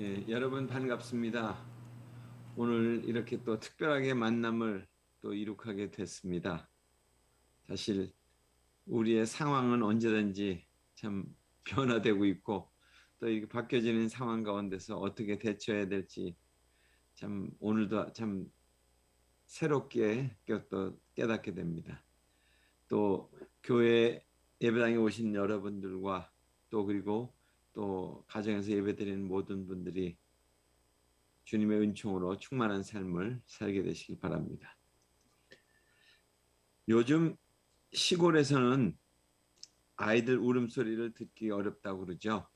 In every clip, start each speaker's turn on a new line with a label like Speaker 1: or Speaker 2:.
Speaker 1: 예, 여러분 반갑습니다. 오늘 이렇게 또 특별하게 만남을 또 이룩하게 됐습니다. 사실 우리의 상황은 언제든지 참 변화되고 있고 또 이렇게 바뀌어지는 상황 가운데서 어떻게 대처해야 될지 참 오늘도 참 새롭게 또 깨닫게 됩니다. 또 교회 예배당에 오신 여러분들과 또 그리고 또 가정에서 예배드리는 모든 분들이 주님의 은총으로 충만한 삶을 살게 되시길 바랍니다. 요즘 시골에서는 아이들 울음소리를 듣기 어렵다고 그러죠.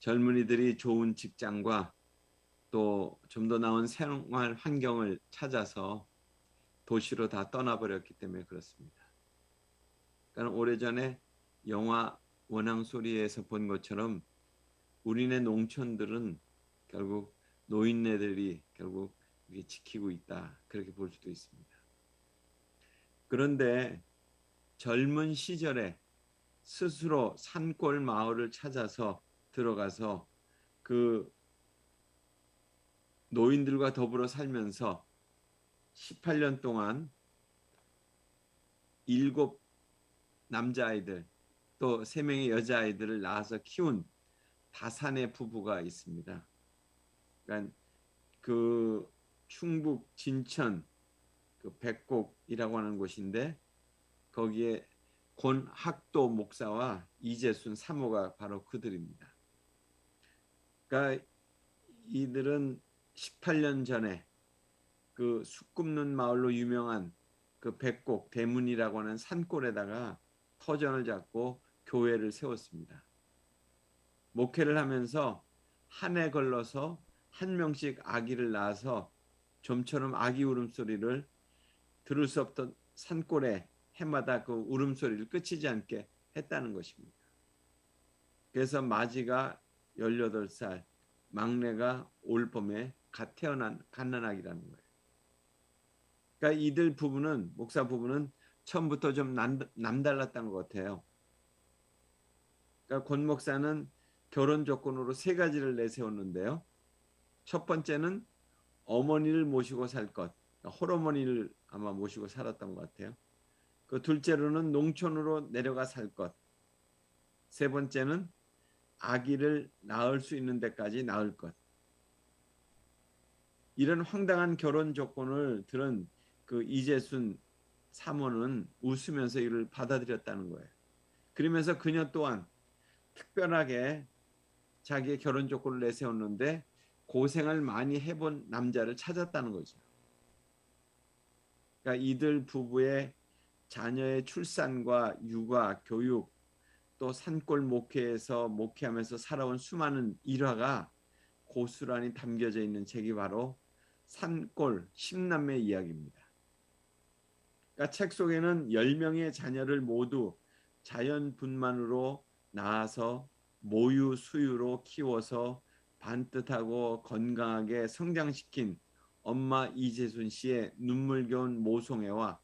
Speaker 1: 젊은이들이 좋은 직장과 또 좀 더 나은 생활 환경을 찾아서 도시로 다 떠나버렸기 때문에 그렇습니다. 그러니까 오래전에 영화 원앙 소리에서 본 것처럼 우리네 농촌들은 결국 노인네들이 결국 지키고 있다 그렇게 볼 수도 있습니다. 그런데 젊은 시절에 스스로 산골 마을을 찾아서 들어가서 그 노인들과 더불어 살면서 18년 동안 일곱 남자아이들 또 세 명의 여자아이들을 낳아서 키운 다산의 부부가 있습니다. 그러니까 그 충북 진천 그 백곡이라고 하는 곳인데 거기에 권학도 목사와 이재순 사모가 바로 그들입니다. 그러니까 이들은 18년 전에 그 숲굽는 마을로 유명한 그 백곡 대문이라고 하는 산골에다가 터전을 잡고 교회를 세웠습니다. 목회를 하면서 한 해 걸러서 한 명씩 아기를 낳아서 좀처럼 아기 울음소리를 들을 수 없던 산골에 해마다 그 울음소리를 끝이지 않게 했다는 것입니다. 그래서 마지가 18살, 막내가 올 봄에 갓 태어난 갓난아기라는 거예요. 그러니까 이들 부부는 목사 부부는 처음부터 좀 남, 남달랐던 것 같아요. 그러니까 권 목사는 결혼 조건으로 세 가지를 내세웠는데요. 첫 번째는 어머니를 모시고 살 것, 그러니까 홀어머니를 아마 모시고 살았던 것 같아요. 그 둘째로는 농촌으로 내려가 살 것. 세 번째는 아기를 낳을 수 있는 데까지 낳을 것. 이런 황당한 결혼 조건을 들은 그 이재순 사모는 웃으면서 이를 받아들였다는 거예요. 그러면서 그녀 또한 특별하게 자기의 결혼 조건을 내세웠는데 고생을 많이 해본 남자를 찾았다는 거죠. 그러니까 이들 부부의 자녀의 출산과 육아, 교육, 또 산골 목회에서 목회하면서 살아온 수많은 일화가 고스란히 담겨져 있는 책이 바로 산골 십남매 이야기입니다. 그러니까 책 속에는 10명의 자녀를 모두 자연 분만으로 낳아서 모유 수유로 키워서 반듯하고 건강하게 성장시킨 엄마 이재순 씨의 눈물겨운 모성애와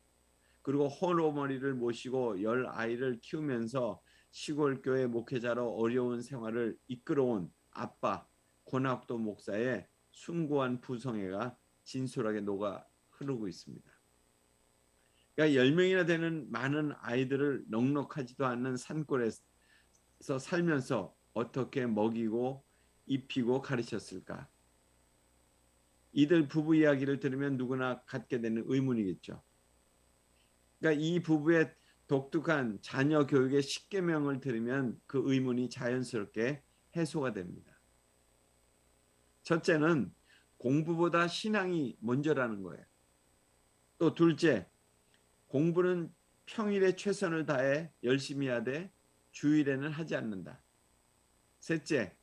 Speaker 1: 그리고 홀어머니를 모시고 열 아이를 키우면서 시골 교회 목회자로 어려운 생활을 이끌어온 아빠 권학도 목사의 숭고한 부성애가 진솔하게 녹아 흐르고 있습니다. 그러니까 10명이나 되는 많은 아이들을 넉넉하지도 않는 산골에 서 살면서 어떻게 먹이고 입히고 가르쳤을까? 이들 부부 이야기를 들으면 누구나 갖게 되는 의문이겠죠. 그러니까 이 부부의 독특한 자녀 교육의 십계명을 들으면 그 의문이 자연스럽게 해소가 됩니다. 첫째는 공부보다 신앙이 먼저라는 거예요. 또 둘째, 공부는 평일에 최선을 다해 열심히 하되 주일에는 하지 않는다. 셋째,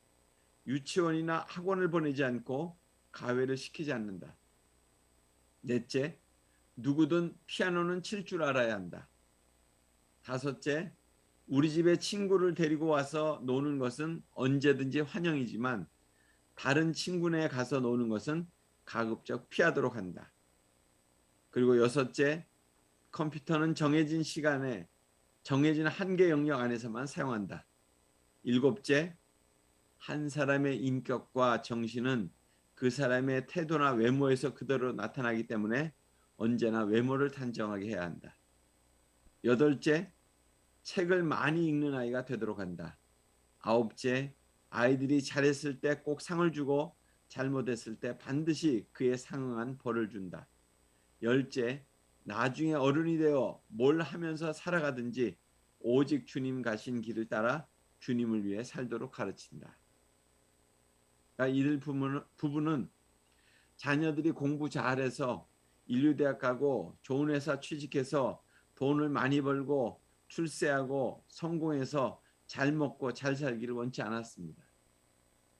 Speaker 1: 유치원이나 학원을 보내지 않고 가회를 시키지 않는다. 넷째, 누구든 피아노는 칠 줄 알아야 한다. 다섯째, 우리 집에 친구를 데리고 와서 노는 것은 언제든지 환영이지만 다른 친구네 가서 노는 것은 가급적 피하도록 한다. 그리고 여섯째, 컴퓨터는 정해진 시간에 정해진 한계 영역 안에서만 사용한다. 일곱째, 한 사람의 인격과 정신은 그 사람의 태도나 외모에서 그대로 나타나기 때문에 언제나 외모를 단정하게 해야 한다. 여덟째, 책을 많이 읽는 아이가 되도록 한다. 아홉째, 아이들이 잘했을 때 꼭 상을 주고 잘못했을 때 반드시 그에 상응한 벌을 준다. 열째, 나중에 어른이 되어 뭘 하면서 살아가든지 오직 주님 가신 길을 따라 주님을 위해 살도록 가르친다. 그러니까 이들 부부는, 부부는 자녀들이 공부 잘해서 인류대학 가고 좋은 회사 취직해서 돈을 많이 벌고 출세하고 성공해서 잘 먹고 잘 살기를 원치 않았습니다.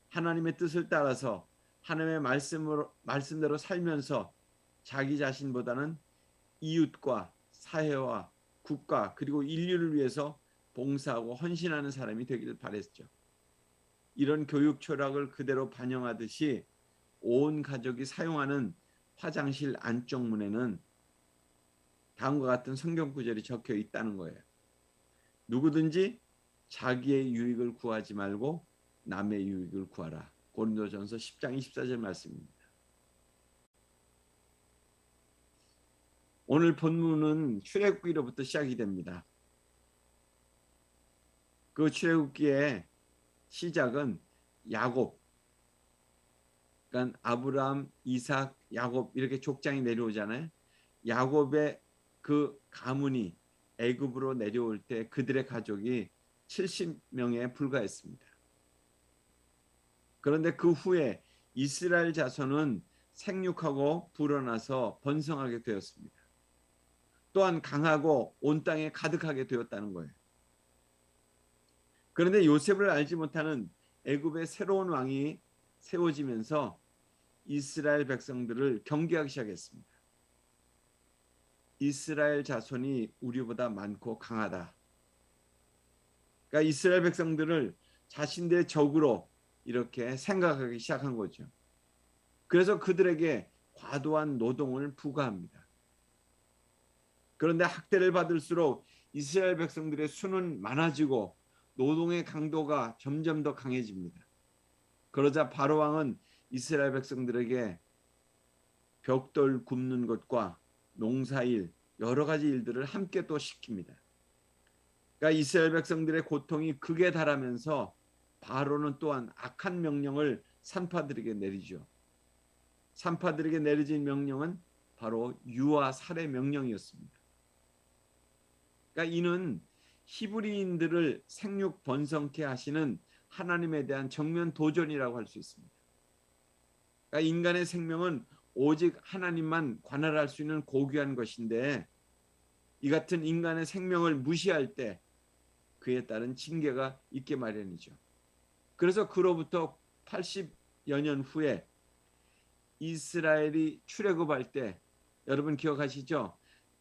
Speaker 1: 하나님의 뜻을 따라서 하나님의 말씀으로, 말씀대로 살면서 자기 자신보다는 이웃과 사회와 국가 그리고 인류를 위해서 봉사하고 헌신하는 사람이 되기를 바랬죠. 이런 교육 철학을 그대로 반영하듯이 온 가족이 사용하는 화장실 안쪽 문에는 다음과 같은 성경 구절이 적혀 있다는 거예요. 누구든지 자기의 유익을 구하지 말고 남의 유익을 구하라. 고린도전서 10장 24절 말씀입니다. 오늘 본문은 출애굽기로부터 시작이 됩니다. 그 출애굽기의 시작은 야곱 그러니까 아브라함, 이삭, 야곱 이렇게 족장이 내려오잖아요. 야곱의 그 가문이 애굽으로 내려올 때 그들의 가족이 70명에 불과했습니다. 그런데 그 후에 이스라엘 자손은 생육하고 불어나서 번성하게 되었습니다. 또한 강하고 온 땅에 가득하게 되었다는 거예요. 그런데 요셉을 알지 못하는 애굽의 새로운 왕이 세워지면서 이스라엘 백성들을 경계하기 시작했습니다. 이스라엘 자손이 우리보다 많고 강하다. 그러니까 이스라엘 백성들을 자신들의 적으로 이렇게 생각하기 시작한 거죠. 그래서 그들에게 과도한 노동을 부과합니다. 그런데 학대를 받을수록 이스라엘 백성들의 수는 많아지고 노동의 강도가 점점 더 강해집니다. 그러자 바로 왕은 이스라엘 백성들에게 벽돌 굽는 것과 농사일 여러 가지 일들을 함께 또 시킵니다. 그러니까 이스라엘 백성들의 고통이 극에 달하면서 바로는 또한 악한 명령을 산파들에게 내리죠. 산파들에게 내려진 명령은 바로 유아 살해 명령이었습니다. 그러니까 이는 히브리인들을 생육 번성케 하시는 하나님에 대한 정면 도전이라고 할 수 있습니다. 그러니까 인간의 생명은 오직 하나님만 관할할 수 있는 고귀한 것인데 이 같은 인간의 생명을 무시할 때 그에 따른 징계가 있게 마련이죠. 그래서 그로부터 80여 년 후에 이스라엘이 출애굽할 때 여러분 기억하시죠?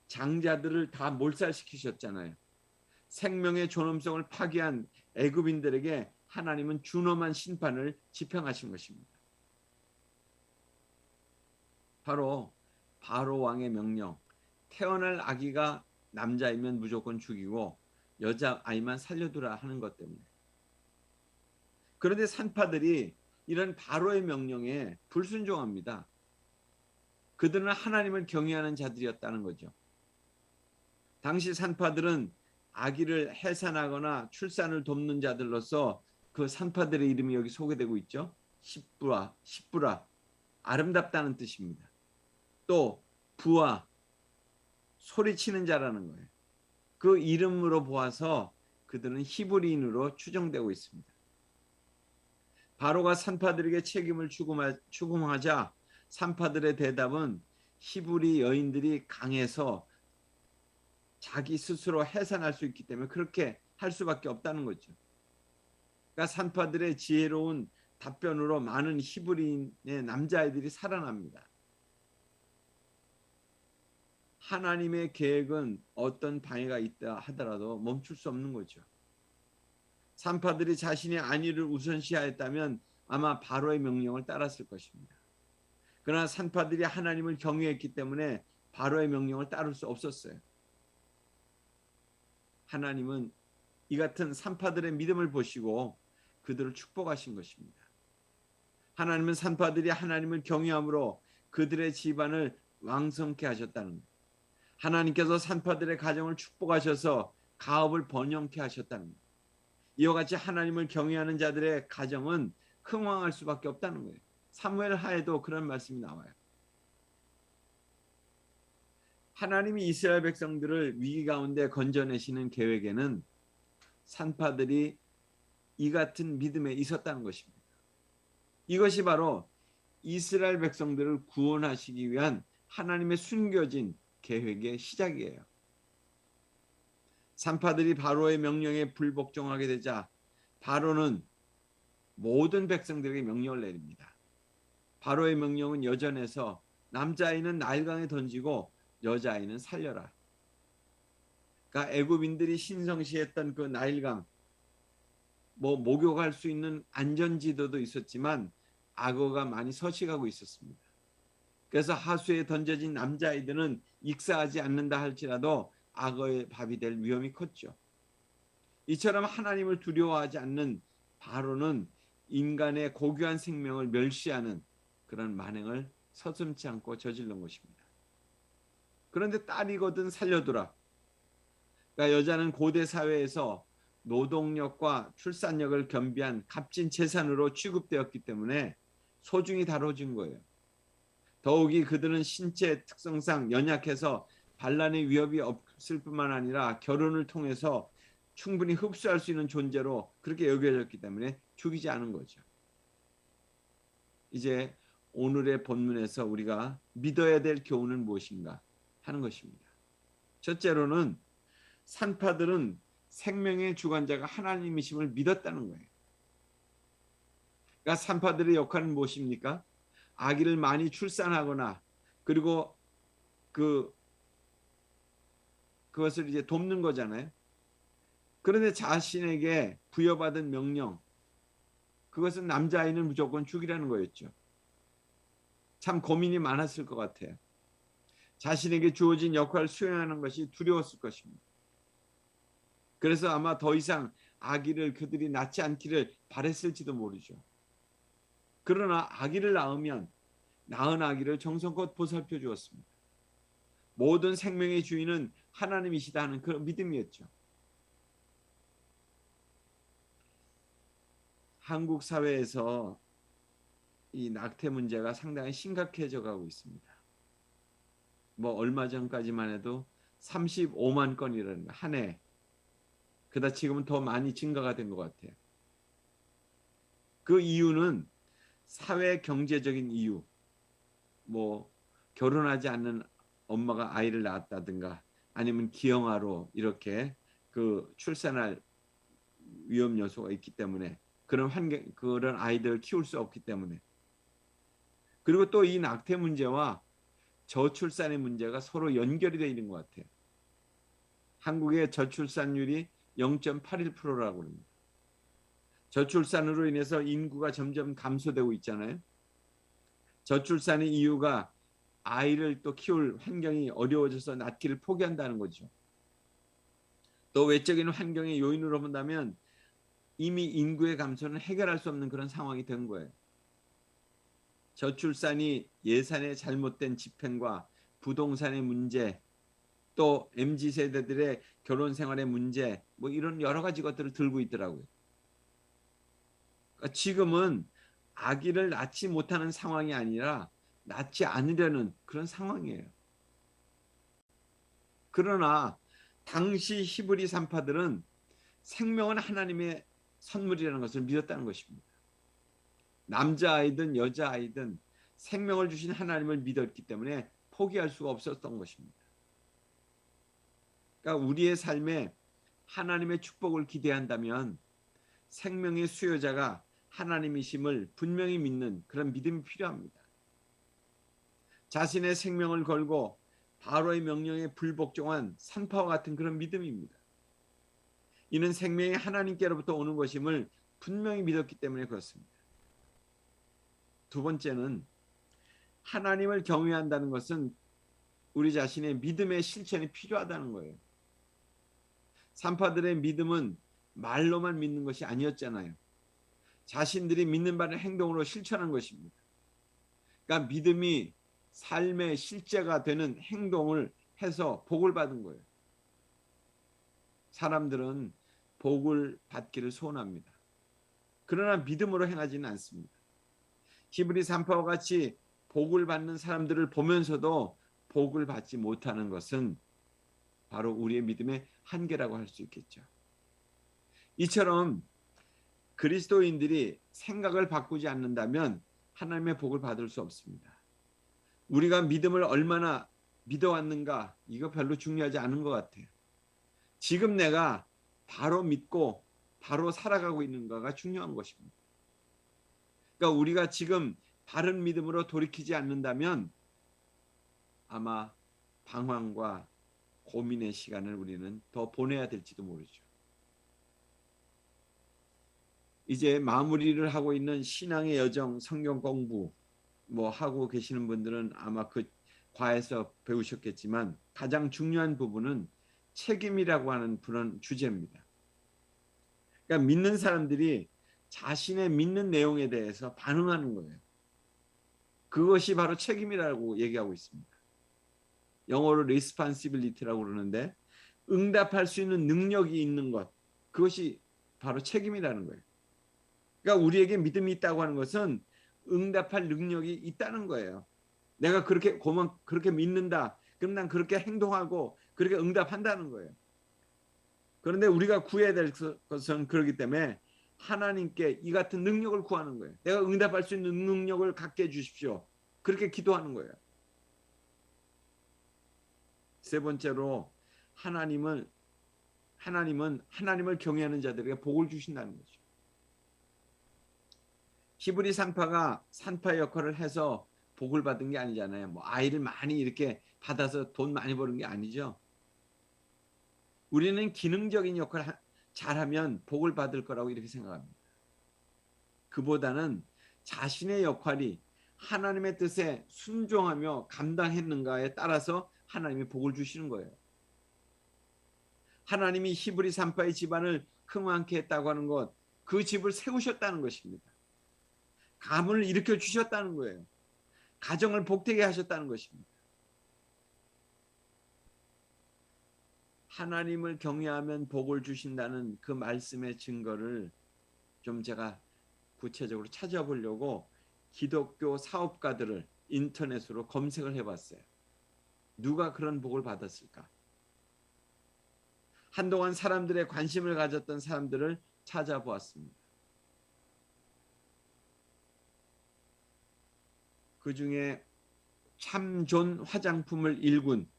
Speaker 1: 장자들을 다 몰살시키셨잖아요. 생명의 존엄성을 파괴한 애굽인들에게 하나님은 준엄한 심판을 집행하신 것입니다. 바로 바로 왕의 명령. 태어날 아기가 남자이면 무조건 죽이고 여자 아이만 살려두라 하는 것 때문에. 그런데 산파들이 이런 바로의 명령에 불순종합니다. 그들은 하나님을 경외하는 자들이었다는 거죠. 당시 산파들은 아기를 해산하거나 출산을 돕는 자들로서 그 산파들의 이름이 여기 소개되고 있죠. 십부라, 십부라, 아름답다는 뜻입니다. 또 부와 소리치는 자라는 거예요. 그 이름으로 보아서 그들은 히브리인으로 추정되고 있습니다. 바로가 산파들에게 책임을 추궁하자 산파들의 대답은 히브리 여인들이 강해서 자기 스스로 해산할 수 있기 때문에 그렇게 할 수밖에 없다는 거죠. 그러니까 산파들의 지혜로운 답변으로 많은 히브리인의 남자아이들이 살아납니다. 하나님의 계획은 어떤 방해가 있다 하더라도 멈출 수 없는 거죠. 산파들이 자신의 안위를 우선시하였다면 아마 바로의 명령을 따랐을 것입니다. 그러나 산파들이 하나님을 경외했기 때문에 바로의 명령을 따를 수 없었어요. 하나님은 이 같은 산파들의 믿음을 보시고 그들을 축복하신 것입니다. 하나님은 산파들이 하나님을 경외함으로 그들의 집안을 왕성케 하셨다는 것. 하나님께서 산파들의 가정을 축복하셔서 가업을 번영케 하셨다는 것. 이와 같이 하나님을 경외하는 자들의 가정은 흥왕할 수밖에 없다는 거예요. 사무엘 하에도 그런 말씀이 나와요. 하나님이 이스라엘 백성들을 위기 가운데 건져내시는 계획에는 산파들이 이 같은 믿음에 있었다는 것입니다. 이것이 바로 이스라엘 백성들을 구원하시기 위한 하나님의 숨겨진 계획의 시작이에요. 산파들이 바로의 명령에 불복종하게 되자 바로는 모든 백성들에게 명령을 내립니다. 바로의 명령은 여전해서 남자아이는 나일강에 던지고 여자아이는 살려라. 그러니까 애굽인들이 신성시했던 그 나일강 뭐 목욕할 수 있는 안전지도도 있었지만 악어가 많이 서식하고 있었습니다. 그래서 하수에 던져진 남자아이들은 익사하지 않는다 할지라도 악어의 밥이 될 위험이 컸죠. 이처럼 하나님을 두려워하지 않는 바로는 인간의 고귀한 생명을 멸시하는 그런 만행을 서슴지 않고 저질른 것입니다. 그런데 딸이거든 살려두라. 그러니까 여자는 고대 사회에서 노동력과 출산력을 겸비한 값진 재산으로 취급되었기 때문에 소중히 다뤄진 거예요. 더욱이 그들은 신체 특성상 연약해서 반란의 위협이 없을 뿐만 아니라 결혼을 통해서 충분히 흡수할 수 있는 존재로 그렇게 여겨졌기 때문에 죽이지 않은 거죠. 이제 오늘의 본문에서 우리가 믿어야 될 교훈은 무엇인가 하는 것입니다. 첫째로는 산파들은 생명의 주관자가 하나님이심을 믿었다는 거예요. 그러니까 산파들의 역할은 무엇입니까? 아기를 많이 출산하거나 그리고 그 그것을 이제 돕는 거잖아요. 그런데 자신에게 부여받은 명령 그것은 남자아이는 무조건 죽이라는 거였죠. 참 고민이 많았을 것 같아요. 자신에게 주어진 역할을 수행하는 것이 두려웠을 것입니다. 그래서 아마 더 이상 아기를 그들이 낳지 않기를 바랬을지도 모르죠. 그러나 아기를 낳으면 낳은 아기를 정성껏 보살펴 주었습니다. 모든 생명의 주인은 하나님이시다 는 그런 믿음이었죠. 한국 사회에서 이 낙태 문제가 상당히 심각해져 가고 있습니다. 뭐 얼마 전까지만 해도 35만 건이라는 한 해. 그다 지금은 더 많이 증가가 된 것 같아요. 그 이유는 사회 경제적인 이유, 뭐 결혼하지 않는 엄마가 아이를 낳았다든가 아니면 기형아로 이렇게 그 출산할 위험 요소가 있기 때문에 그런 환경 그런 아이들을 키울 수 없기 때문에 그리고 또 이 낙태 문제와 저출산의 문제가 서로 연결이 되어 있는 것 같아요. 한국의 저출산율이 0.81%라고 합니다. 저출산으로 인해서 인구가 점점 감소되고 있잖아요. 저출산의 이유가 아이를 또 키울 환경이 어려워져서 낳기를 포기한다는 거죠. 또 외적인 환경의 요인으로 본다면 이미 인구의 감소는 해결할 수 없는 그런 상황이 된 거예요. 저출산이 예산의 잘못된 집행과 부동산의 문제, 또 MZ 세대들의 결혼 생활의 문제, 뭐 이런 여러 가지 것들을 들고 있더라고요. 그러니까 지금은 아기를 낳지 못하는 상황이 아니라 낳지 않으려는 그런 상황이에요. 그러나 당시 히브리 산파들은 생명은 하나님의 선물이라는 것을 믿었다는 것입니다. 남자아이든 여자아이든 생명을 주신 하나님을 믿었기 때문에 포기할 수가 없었던 것입니다. 그러니까 우리의 삶에 하나님의 축복을 기대한다면 생명의 수요자가 하나님이심을 분명히 믿는 그런 믿음이 필요합니다. 자신의 생명을 걸고 바로의 명령에 불복종한 산파와 같은 그런 믿음입니다. 이는 생명이 하나님께로부터 오는 것임을 분명히 믿었기 때문에 그렇습니다. 두 번째는 하나님을 경외한다는 것은 우리 자신의 믿음의 실천이 필요하다는 거예요. 산파들의 믿음은 말로만 믿는 것이 아니었잖아요. 자신들이 믿는 바를 행동으로 실천한 것입니다. 그러니까 믿음이 삶의 실제가 되는 행동을 해서 복을 받은 거예요. 사람들은 복을 받기를 소원합니다. 그러나 믿음으로 행하지는 않습니다. 히브리 3파와 같이 복을 받는 사람들을 보면서도 복을 받지 못하는 것은 바로 우리의 믿음의 한계라고 할 수 있겠죠. 이처럼 그리스도인들이 생각을 바꾸지 않는다면 하나님의 복을 받을 수 없습니다. 우리가 믿음을 얼마나 믿어왔는가 이거 별로 중요하지 않은 것 같아요. 지금 내가 바로 믿고 바로 살아가고 있는가가 중요한 것입니다. 그러니까 우리가 지금 바른 믿음으로 돌이키지 않는다면 아마 방황과 고민의 시간을 우리는 더 보내야 될지도 모르죠. 이제 마무리를 하고 있는 신앙의 여정 성경 공부 뭐 하고 계시는 분들은 아마 그 과에서 배우셨겠지만 가장 중요한 부분은 책임이라고 하는 그런 주제입니다. 그러니까 믿는 사람들이 자신의 믿는 내용에 대해서 반응하는 거예요. 그것이 바로 책임이라고 얘기하고 있습니다. 영어로 responsibility라고 그러는데 응답할 수 있는 능력이 있는 것 그것이 바로 책임이라는 거예요. 그러니까 우리에게 믿음이 있다고 하는 것은 응답할 능력이 있다는 거예요. 내가 그렇게 고만 그렇게 믿는다. 그럼 난 그렇게 행동하고 그렇게 응답한다는 거예요. 그런데 우리가 구해야 될 것은 그렇기 때문에 하나님께 이 같은 능력을 구하는 거예요. 내가 응답할 수 있는 능력을 갖게 해 주십시오. 그렇게 기도하는 거예요. 세 번째로 하나님을 하나님은 하나님을 경외하는 자들에게 복을 주신다는 거죠. 히브리 산파가 산파 역할을 해서 복을 받은 게 아니잖아요. 뭐 아이를 많이 이렇게 받아서 돈 많이 버는 게 아니죠. 우리는 기능적인 역할을 잘하면 복을 받을 거라고 이렇게 생각합니다. 그보다는 자신의 역할이 하나님의 뜻에 순종하며 감당했는가에 따라서 하나님이 복을 주시는 거예요. 하나님이 히브리 산파의 집안을 흥왕케 했다고 하는 것, 그 집을 세우셨다는 것입니다. 가문을 일으켜 주셨다는 거예요. 가정을 복되게 하셨다는 것입니다. 하나님을 경외하면 복을 주신다는 그 말씀의 증거를 좀 제가 구체적으로 찾아보려고 기독교 사업가들을 인터넷으로 검색을 해봤어요. 누가 그런 복을 받았을까? 한동안 사람들의 관심을 가졌던 사람들을 찾아보았습니다. 그 중에 참존 화장품을 일군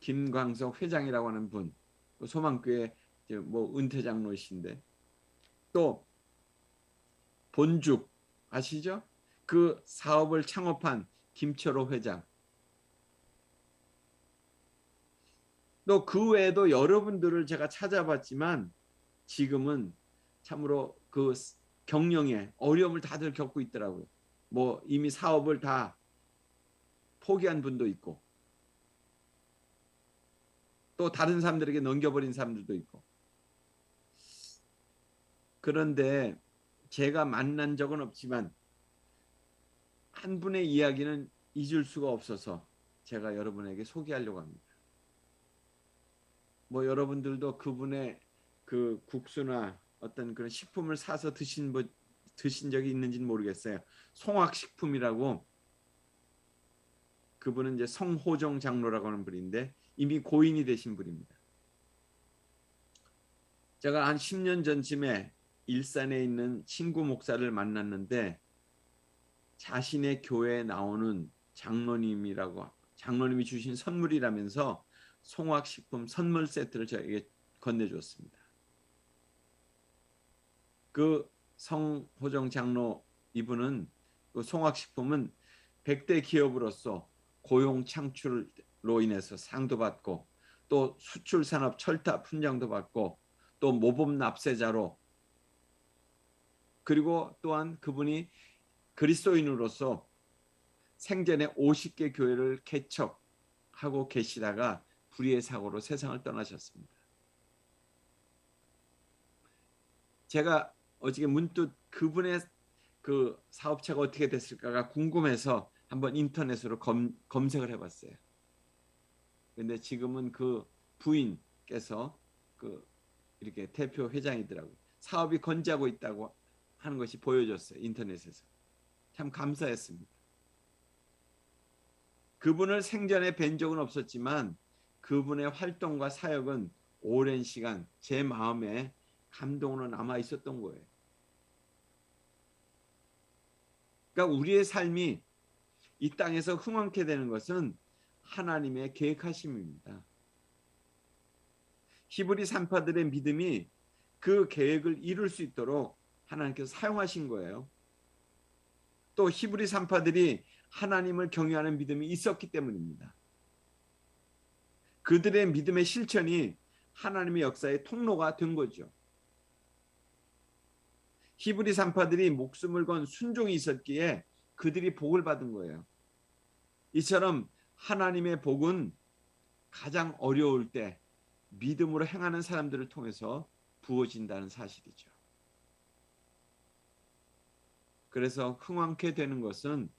Speaker 1: 김광석 회장이라고 하는 분, 그 소망교회 뭐 은퇴 장로이신데 또 본죽 아시죠? 그 사업을 창업한 김철호 회장 또 그 외에도 여러분들을 제가 찾아봤지만 지금은 참으로 그 경영에 어려움을 다들 겪고 있더라고요. 뭐 이미 사업을 다 포기한 분도 있고 또 다른 사람들에게 넘겨버린 사람들도 있고 그런데 제가 만난 적은 없지만 한 분의 이야기는 잊을 수가 없어서 제가 여러분에게 소개하려고 합니다. 뭐 여러분들도 그분의 그 국수나 어떤 그런 식품을 사서 드신 뭐 드신 적이 있는지는 모르겠어요. 송악식품이라고 그분은 이제 성호정 장로라고 하는 분인데 이미 고인이 되신 분입니다. 제가 한 10년 전쯤에 일산에 있는 친구 목사를 만났는데 자신의 교회에 나오는 장로님이라고 장로님이 주신 선물이라면서 송악식품 선물 세트를 저에게 건네줬습니다. 그 성호정 장로 이분은 그 송악식품은 100대 기업으로서 고용 창출로 인해서 상도 받고 또 수출 산업 철타 훈장도 받고 또 모범 납세자로 그리고 또한 그분이 그리스도인으로서 생전에 50개 교회를 개척하고 계시다가 불의의 사고로 세상을 떠나셨습니다. 제가 어저께 문득 그분의 그 사업체가 어떻게 됐을까가 궁금해서 한번 인터넷으로 검, 검색을 해봤어요. 근데 지금은 그 부인께서 그 이렇게 대표 회장이더라고요. 사업이 건재하고 있다고 하는 것이 보여졌어요. 인터넷에서. 참 감사했습니다. 그분을 생전에 뵌 적은 없었지만 그분의 활동과 사역은 오랜 시간 제 마음에 감동으로 남아 있었던 거예요. 그러니까 우리의 삶이 이 땅에서 흥왕케 되는 것은 하나님의 계획하심입니다. 히브리 산파들의 믿음이 그 계획을 이룰 수 있도록 하나님께서 사용하신 거예요. 또 히브리 산파들이 하나님을 경외하는 믿음이 있었기 때문입니다. 그들의 믿음의 실천이 하나님의 역사의 통로가 된 거죠. 히브리 산파들이 목숨을 건 순종이 있었기에 그들이 복을 받은 거예요. 이처럼 하나님의 복은 가장 어려울 때 믿음으로 행하는 사람들을 통해서 부어진다는 사실이죠. 그래서 흥왕케 되는 것은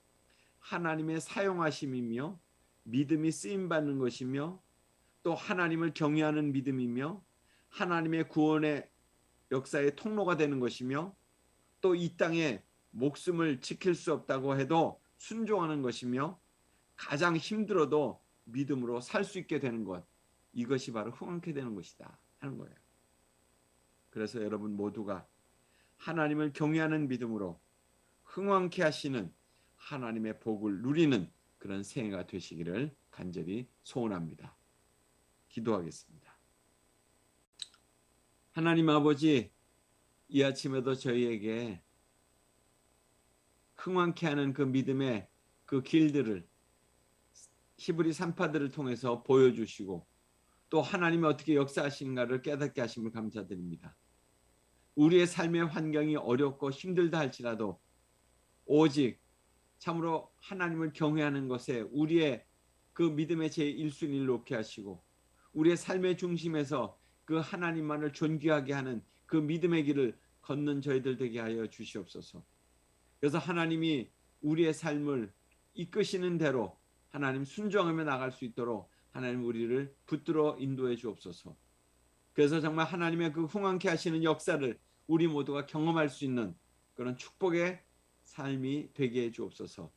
Speaker 1: 하나님의 사용하심이며 믿음이 쓰임 받는 것이며 또 하나님을 경외하는 믿음이며 하나님의 구원의 역사의 통로가 되는 것이며 또 이 땅에 목숨을 지킬 수 없다고 해도 순종하는 것이며 가장 힘들어도 믿음으로 살 수 있게 되는 것 이것이 바로 흥왕케 되는 것이다 하는 거예요. 그래서 여러분 모두가 하나님을 경외하는 믿음으로 흥왕케 하시는 하나님의 복을 누리는 그런 생애가 되시기를 간절히 소원합니다. 기도하겠습니다. 하나님 아버지 이 아침에도 저희에게 흥왕케 하는 그 믿음의 그 길들을 히브리 산파들을 통해서 보여주시고 또 하나님이 어떻게 역사하시는가를 깨닫게 하심을 감사드립니다. 우리의 삶의 환경이 어렵고 힘들다 할지라도 오직 참으로 하나님을 경외하는 것에 우리의 그 믿음의 제1순위를 놓게 하시고 우리의 삶의 중심에서 그 하나님만을 존귀하게 하는 그 믿음의 길을 걷는 저희들 되게 하여 주시옵소서. 그래서 하나님이 우리의 삶을 이끄시는 대로 하나님 순종하며 나갈 수 있도록 하나님 우리를 붙들어 인도해 주옵소서. 그래서 정말 하나님의 그 흥왕케 하시는 역사를 우리 모두가 경험할 수 있는 그런 축복의 삶이 되게 해 주옵소서.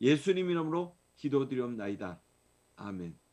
Speaker 1: 예수님 이름으로 기도드리옵나이다. 아멘.